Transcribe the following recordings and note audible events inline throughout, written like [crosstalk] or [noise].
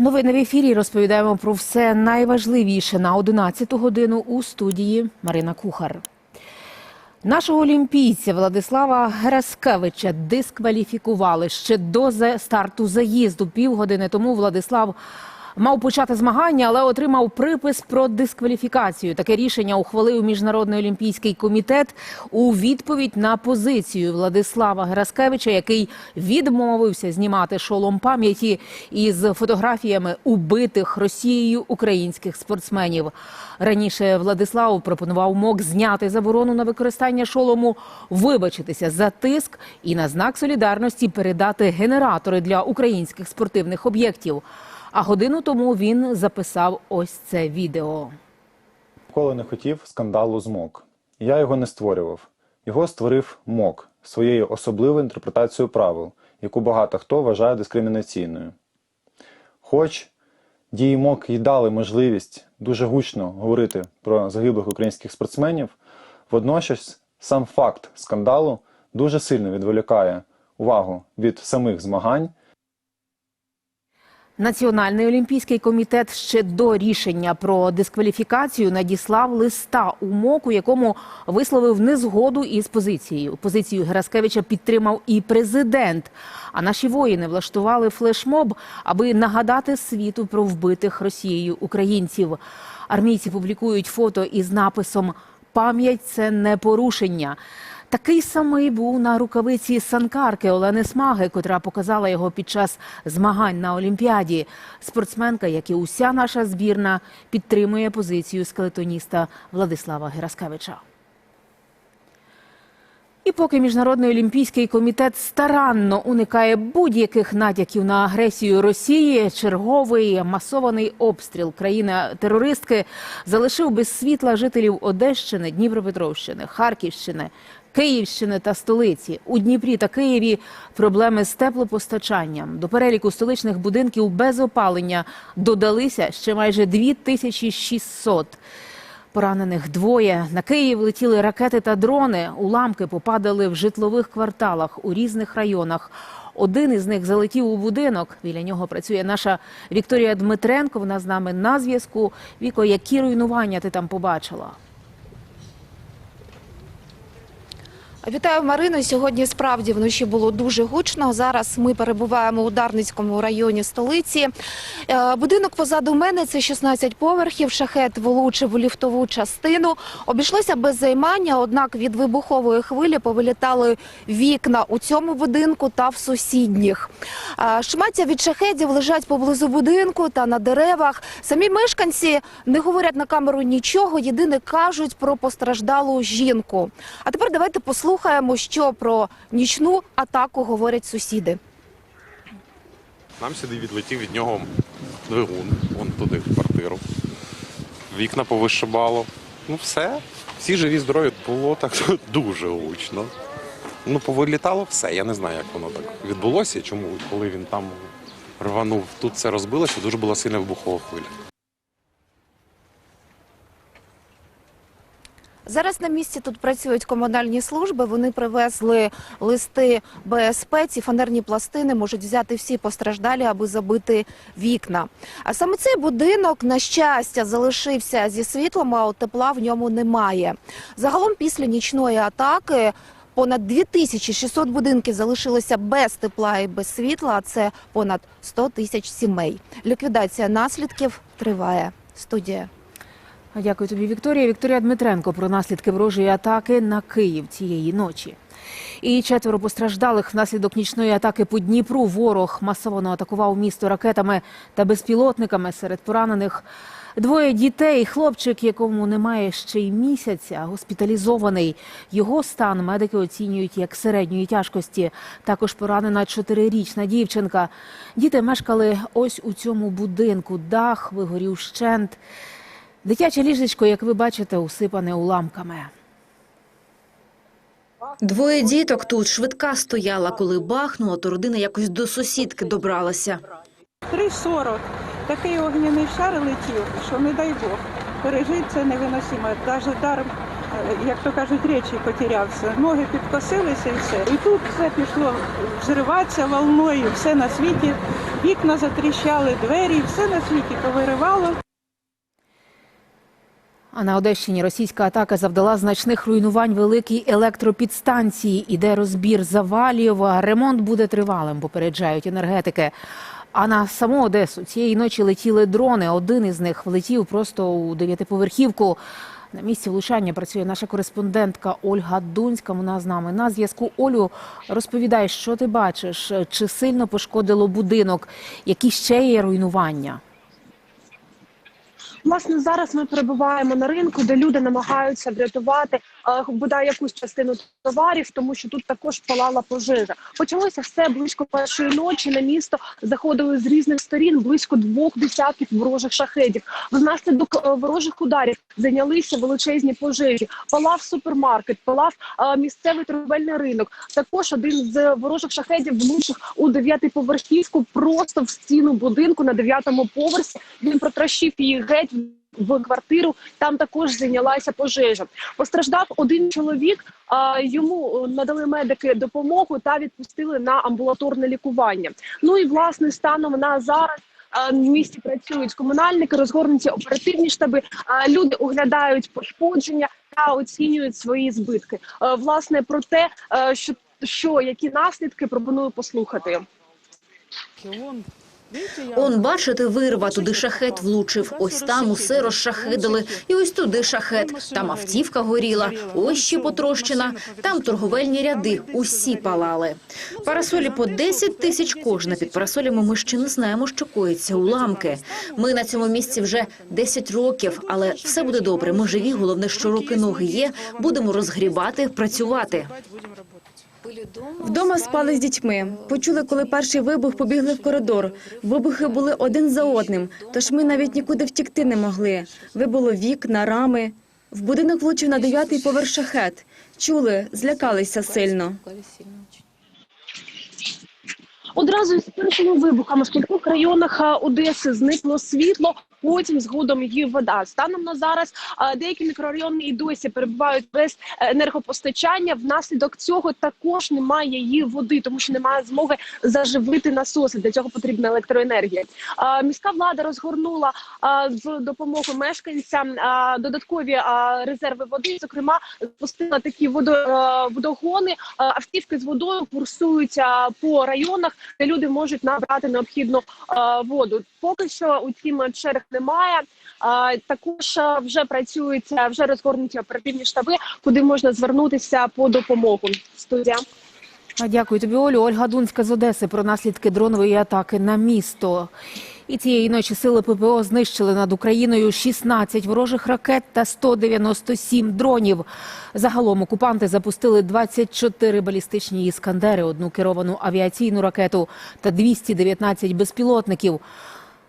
Новини в ефірі розповідаємо про все найважливіше на 11 годину у студії Марина Кухар. Нашого олімпійця Владислава Гераскевича дискваліфікували ще до старту заїзду. Півгодини тому Владислав мав почати змагання, але отримав припис про дискваліфікацію. Таке рішення ухвалив Міжнародний олімпійський комітет у відповідь на позицію Владислава Гераскевича, який відмовився знімати шолом пам'яті із фотографіями убитих Росією українських спортсменів. Раніше Владислав пропонував МОК зняти заборону на використання шолому, вибачитися за тиск і на знак солідарності передати генератори для українських спортивних об'єктів. А годину тому він записав ось це відео. Ніколи не хотів скандалу з МОК. Я його не створював. Його створив МОК своєю особливою інтерпретацією правил, яку багато хто вважає дискримінаційною. Хоч дії МОК і дали можливість дуже гучно говорити про загиблих українських спортсменів, водночас сам факт скандалу дуже сильно відволікає увагу від самих змагань Національний олімпійський комітет ще до рішення про дискваліфікацію надіслав листа у МОК, у якому висловив незгоду із позицією. Позицію Гераскевича підтримав і президент. А наші воїни влаштували флешмоб, аби нагадати світу про вбитих Росією українців. Армійці публікують фото із написом Пам'ять це не порушення. Такий самий був на рукавиці санкарки Олени Смаги, котра показала його під час змагань на Олімпіаді. Спортсменка, як і уся наша збірна, підтримує позицію скелетоніста Владислава Гераскевича. І поки міжнародний олімпійський комітет старанно уникає будь-яких натяків на агресію Росії, черговий масований обстріл країни-терористки залишив без світла жителів Одещини, Дніпропетровщини, Харківщини, Київщини та столиці. У Дніпрі та Києві проблеми з теплопостачанням. До переліку столичних будинків без опалення додалися ще майже 2600. Поранених двоє. На Київ летіли ракети та дрони. Уламки попадали в житлових кварталах у різних районах. Один із них залетів у будинок. Біля нього працює наша Вікторія Дмитренко. Вона з нами на зв'язку. Віко, які руйнування ти там побачила? Вітаю Марину. Сьогодні справді вночі було дуже гучно. Зараз ми перебуваємо у Дарницькому районі столиці. Е, Будинок позаду мене це 16 поверхів. Шахет влучив у ліфтову частину. Обійшлося без займання, однак від вибухової хвилі повилітали вікна у цьому будинку та в сусідніх. Е, Шмаття від шахедів лежать поблизу будинку та на деревах. Самі мешканці не говорять на камеру нічого. Єдине кажуть про постраждалу жінку. А тепер давайте послухаємо, що про нічну атаку говорять сусіди. Нам сюди відлетів від нього двигун, вон туди в квартиру. Вікна повишибало. Ну все. Всі живі, здорові. Було так [laughs] дуже гучно. Ну, повилітало все. Я не знаю, як воно так відбулося, чому, коли він там рванув. Тут все розбилося, дуже була сильна вибухова хвиля. Зараз на місці тут працюють комунальні служби. Вони привезли листи БСП. Ці фанерні пластини можуть взяти всі постраждалі, аби забити вікна. А саме цей будинок, на щастя, залишився зі світлом, а от тепла в ньому немає. Загалом після нічної атаки. Понад 2600 будинків залишилося без тепла і без світла. а Це понад 100 тисяч сімей. Ліквідація наслідків триває. Студія. Дякую тобі, Вікторія. Вікторія Дмитренко про наслідки ворожої атаки на Київ цієї ночі. І четверо постраждалих внаслідок нічної атаки по Дніпру. Ворог масово атакував місто ракетами та безпілотниками. Серед поранених двоє дітей. Хлопчик, якому немає ще й місяця, госпіталізований. Його стан медики оцінюють як середньої тяжкості. Також поранена чотирирічна дівчинка. Діти мешкали ось у цьому будинку. Дах вигорів вщент. Дитяче ліжечко, як ви бачите, усипане уламками. Двоє діток тут швидка стояла, коли бахнуло, то родина якось до сусідки добралася. 3,40. Такий огняний шар летів, що не дай Бог. Пережити це невиносимо. Навіть дар як то кажуть, речі потерявся. Ноги підкосилися і все. І тут все пішло взриватися волною, все на світі. Вікна затріщали, двері, все на світі повиривало. А на Одещині російська атака завдала значних руйнувань великій електропідстанції. Іде розбір завалів. Ремонт буде тривалим, попереджають енергетики. А на саму Одесу цієї ночі летіли дрони. Один із них влетів просто у дев'ятиповерхівку. На місці влучання працює наша кореспондентка Ольга Дунська. Вона з нами на зв'язку. Олю, розповідай, що ти бачиш? Чи сильно пошкодило будинок? Які ще є руйнування? Власне, зараз ми перебуваємо на ринку, де люди намагаються врятувати бодай якусь частину товарів, тому що тут також палала пожежа. Почалося все близько першої ночі. На місто заходили з різних сторін близько двох десятків ворожих шахедів. Внаслідок е, ворожих ударів зайнялися величезні пожежі. Палав супермаркет, палав е, місцевий торговельний ринок. Також один з ворожих шахедів влучив у дев'ятиповерхівку просто в стіну будинку на дев'ятому поверсі. Він протращив її геть в квартиру. Там також зайнялася пожежа. Постраждав один чоловік. А йому е, надали медики допомогу та відпустили на амбулаторне лікування. Ну і власне станом на зараз. В місті працюють комунальники, розгорнуті оперативні штаби. Люди оглядають пошкодження та оцінюють свої збитки. Е, Власне про те, е, що, що які наслідки пропоную послухати. Он, бачите, вирва, туди шахет влучив. Ось там усе розшахидили. І ось туди шахет. Там автівка горіла, ось ще потрощена. Там торговельні ряди, усі палали. Парасолі по 10 тисяч кожна. Під парасолями ми ще не знаємо, що коїться уламки. Ми на цьому місці вже 10 років, але все буде добре. Ми живі, головне, що руки-ноги є. Будемо розгрібати, працювати. Вдома спали з дітьми. Почули, коли перший вибух, побігли в коридор. Вибухи були один за одним, тож ми навіть нікуди втікти не могли. Вибуло вікна, рами. В будинок влучив на дев'ятий поверх шахет. Чули, злякалися сильно. Одразу з першими вибухами в кількох районах Одеси зникло світло. Потім згодом її вода. Станом на зараз деякі мікрорайони і досі перебувають без енергопостачання. Внаслідок цього також немає її води, тому що немає змоги заживити насоси. Для цього потрібна електроенергія. Міська влада розгорнула з допомогою мешканцям додаткові резерви води. Зокрема, запустила такі водо, водогони. Автівки з водою курсують а, по районах, де люди можуть набрати необхідну воду. Поки що утім черг немає. А, Також вже працюють вже розгорнуті оперативні штаби, куди можна звернутися по допомогу. Студія. Дякую тобі, Олю. Ольга Дунська з Одеси про наслідки дронової атаки на місто. І цієї ночі сили ППО знищили над Україною 16 ворожих ракет та 197 дронів. Загалом окупанти запустили 24 балістичні іскандери, одну керовану авіаційну ракету та 219 безпілотників.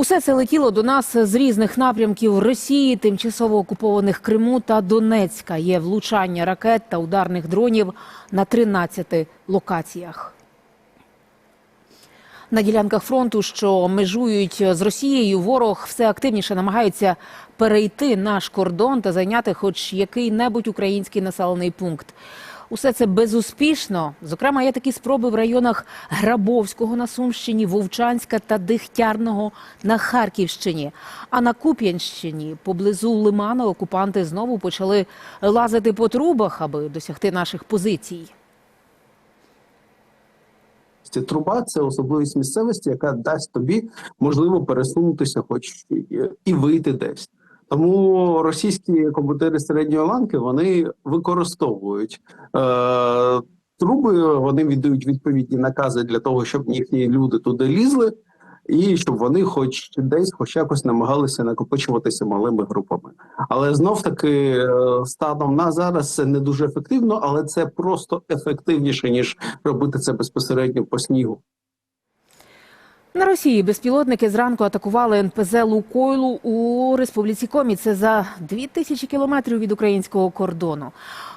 Усе це летіло до нас з різних напрямків Росії, тимчасово окупованих Криму та Донецька. Є влучання ракет та ударних дронів на 13 локаціях. На ділянках фронту, що межують з Росією, ворог все активніше намагається перейти наш кордон та зайняти хоч який-небудь український населений пункт. Усе це безуспішно. Зокрема, є такі спроби в районах Грабовського на Сумщині, Вовчанська та Дихтярного на Харківщині. А на Куп'янщині, поблизу Лимана, окупанти знову почали лазити по трубах, аби досягти наших позицій. Ці Труба це особливість місцевості, яка дасть тобі можливо пересунутися, хоч і вийти десь. Тому російські комбатери середньої ланки вони використовують е, труби, вони віддають відповідні накази для того, щоб їхні люди туди лізли, і щоб вони, хоч десь, хоч якось намагалися накопичуватися малими групами. Але знов таки е, станом на зараз це не дуже ефективно, але це просто ефективніше ніж робити це безпосередньо по снігу. На Росії безпілотники зранку атакували НПЗ Лукойлу у Республіці Комі. Це за дві тисячі кілометрів від українського кордону.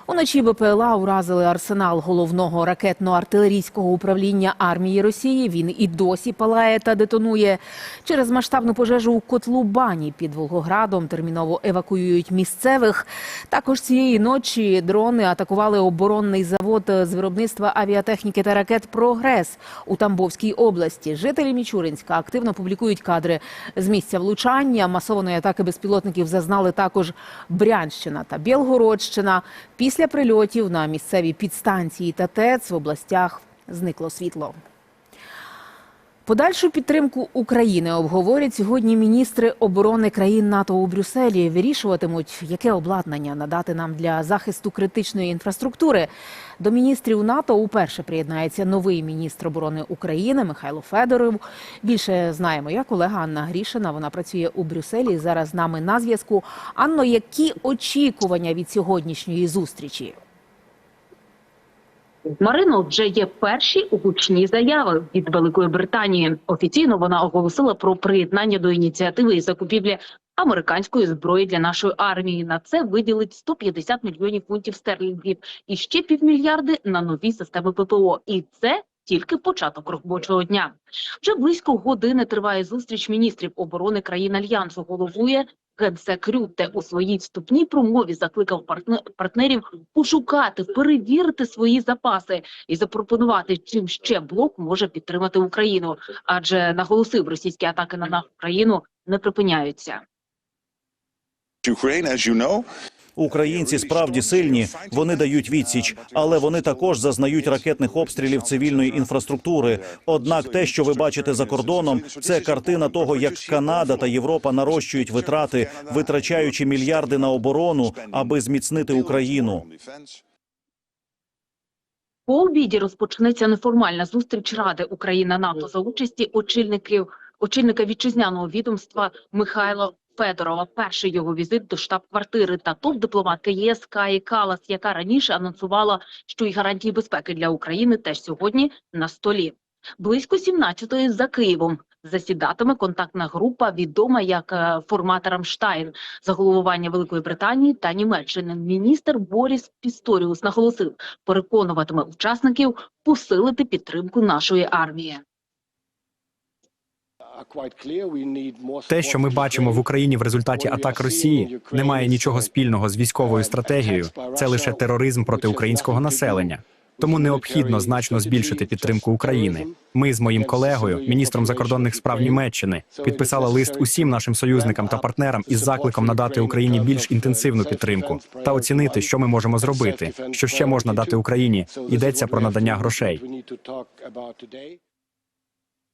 Уночі БПЛА уразили арсенал головного ракетно-артилерійського управління армії Росії. Він і досі палає та детонує. Через масштабну пожежу у Котлубані під Волгоградом терміново евакуюють місцевих. Також цієї ночі дрони атакували оборонний завод з виробництва авіатехніки та ракет Прогрес у Тамбовській області. Жителі Мічуринська активно публікують кадри з місця влучання. Масованої атаки безпілотників зазнали також Брянщина та Білгородщина. Після прильотів на місцеві підстанції та ТЕЦ в областях зникло світло. Подальшу підтримку України обговорять сьогодні міністри оборони країн НАТО у Брюсселі. Вирішуватимуть, яке обладнання надати нам для захисту критичної інфраструктури. До міністрів НАТО уперше приєднається новий міністр оборони України Михайло Федоров. Більше знає моя колега Анна Грішина. Вона працює у Брюсселі. Зараз з нами на зв'язку. Анно, які очікування від сьогоднішньої зустрічі? Марино вже є перші гучні заяви від Великої Британії. Офіційно вона оголосила про приєднання до ініціативи із закупівлі американської зброї для нашої армії. На це виділить 150 мільйонів фунтів стерлінгів і ще півмільярди на нові системи ППО. І це тільки початок робочого дня. Вже близько години триває зустріч міністрів оборони країн альянсу. Головує генсек Рютте у своїй вступній промові закликав партнерів пошукати, перевірити свої запаси і запропонувати, чим ще блок може підтримати Україну, адже наголосив, російські атаки на нашу країну не припиняються. Ukraine, as you know, Українці справді сильні, вони дають відсіч, але вони також зазнають ракетних обстрілів цивільної інфраструктури. Однак, те, що ви бачите за кордоном, це картина того, як Канада та Європа нарощують витрати, витрачаючи мільярди на оборону, аби зміцнити Україну. По обіді розпочнеться неформальна зустріч Ради Україна НАТО за участі очільників очільника вітчизняного відомства Михайла Федорова. Перший його візит до штаб-квартири та топ-дипломатка ЄС Каї Калас, яка раніше анонсувала, що й гарантії безпеки для України теж сьогодні на столі. Близько 17-ї за Києвом засідатиме контактна група, відома як е, формат Рамштайн за головування Великої Британії та Німеччини. Міністр Боріс Пісторіус наголосив, переконуватиме учасників посилити підтримку нашої армії. Те, що ми бачимо в Україні в результаті атак Росії, не має нічого спільного з військовою стратегією. Це лише тероризм проти українського населення. Тому необхідно значно збільшити підтримку України. Ми з моїм колегою, міністром закордонних справ Німеччини, підписали лист усім нашим союзникам та партнерам із закликом надати Україні більш інтенсивну підтримку та оцінити, що ми можемо зробити, що ще можна дати Україні. Йдеться про надання грошей.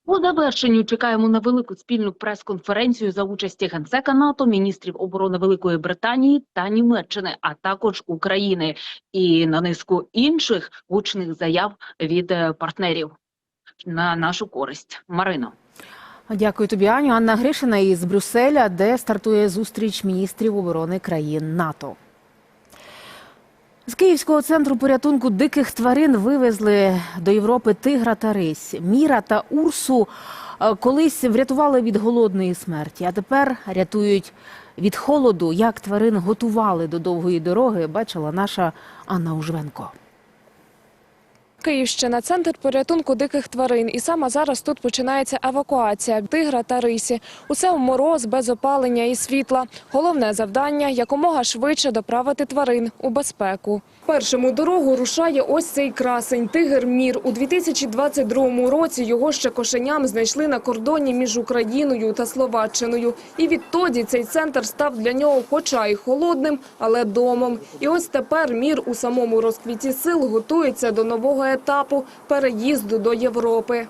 По завершенню чекаємо на велику спільну прес-конференцію за участі генсека НАТО, міністрів оборони Великої Британії та Німеччини, а також України, і на низку інших гучних заяв від е, партнерів на нашу користь. Марино. Дякую тобі, Аню. Анна Гришина із Брюсселя, де стартує зустріч міністрів оборони країн НАТО. З Київського центру порятунку диких тварин вивезли до Європи тигра та рись. Міра та Урсу е, колись врятували від голодної смерті, а тепер рятують від холоду. Як тварин готували до довгої дороги, бачила наша Анна Ужвенко. Київщина центр порятунку диких тварин. І саме зараз тут починається евакуація тигра та рисі. Усе в мороз, без опалення і світла. Головне завдання якомога швидше доправити тварин у безпеку. Першим у дорогу рушає ось цей красень тигр Мір. У 2022 році його ще кошеням знайшли на кордоні між Україною та Словаччиною. І відтоді цей центр став для нього, хоча й холодним, але домом. І ось тепер мір у самому розквіті сил готується до нового етапу переїзду до Європи.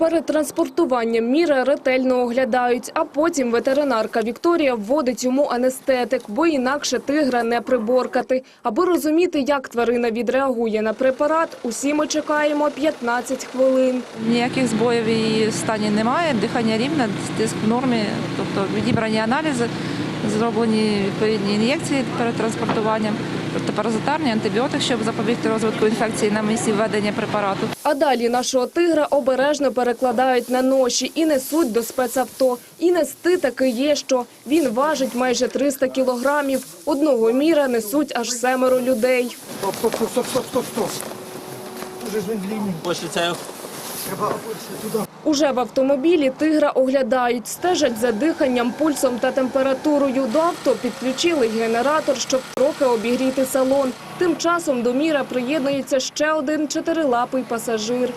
Перед транспортуванням міра ретельно оглядають, а потім ветеринарка Вікторія вводить йому анестетик, бо інакше тигра не приборкати. Аби розуміти, як тварина відреагує на препарат, усі ми чекаємо 15 хвилин. Ніяких збоїв її стані немає, дихання рівне, тиск в нормі, тобто відібрані аналізи, зроблені відповідні ін'єкції перед транспортуванням. протипаразитарний антибіотик, щоб запобігти розвитку інфекції на місці введення препарату. А далі нашого тигра обережно перекладають на ноші і несуть до спецавто. І нести таки є що. Він важить майже 300 кілограмів. Одного міра несуть аж семеро людей. Стоп, стоп, стоп, стоп, стоп, стоп. Дуже ж він длинний. Уже в автомобілі тигра оглядають, стежать за диханням, пульсом та температурою. До авто підключили генератор, щоб трохи обігріти салон. Тим часом до міра приєднується ще один чотирилапий пасажир.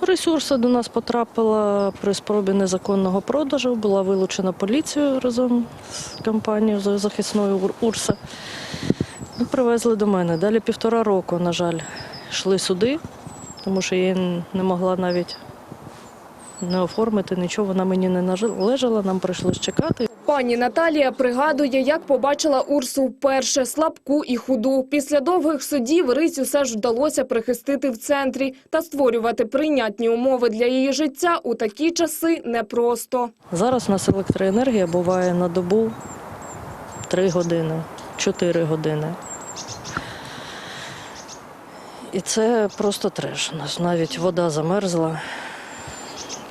Ресурси до нас потрапила при спробі незаконного продажу, була вилучена поліцією разом з компанією за- захисною Урса. Ну, Привезли до мене. Далі півтора року, на жаль, йшли суди, тому що я не могла навіть не оформити нічого, вона мені не належала, нам прийшлось чекати. Пані Наталія пригадує, як побачила Урсу вперше – слабку і худу. Після довгих судів Рись усе ж вдалося прихистити в центрі та створювати прийнятні умови для її життя у такі часи непросто. Зараз у нас електроенергія буває на добу 3 години, 4 години. І це просто треш. Навіть вода замерзла.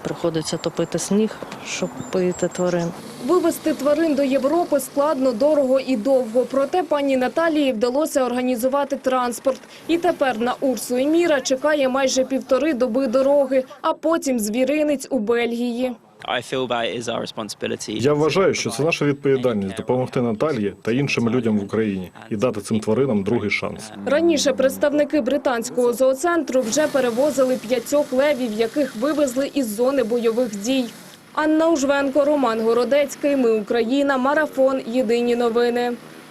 Приходиться топити сніг, щоб поїти тварин. Вивезти тварин до Європи складно, дорого і довго. Проте пані Наталії вдалося організувати транспорт. І тепер на Урсу і Міра чекає майже півтори доби дороги, а потім звіринець у Бельгії. Я вважаю, що це наша відповідальність допомогти Наталії та іншим людям в Україні і дати цим тваринам другий шанс. Раніше представники британського зооцентру вже перевозили п'ятьох левів, яких вивезли із зони бойових дій. Анна Ужвенко, Роман Городецький. Ми Україна. Марафон. Єдині новини.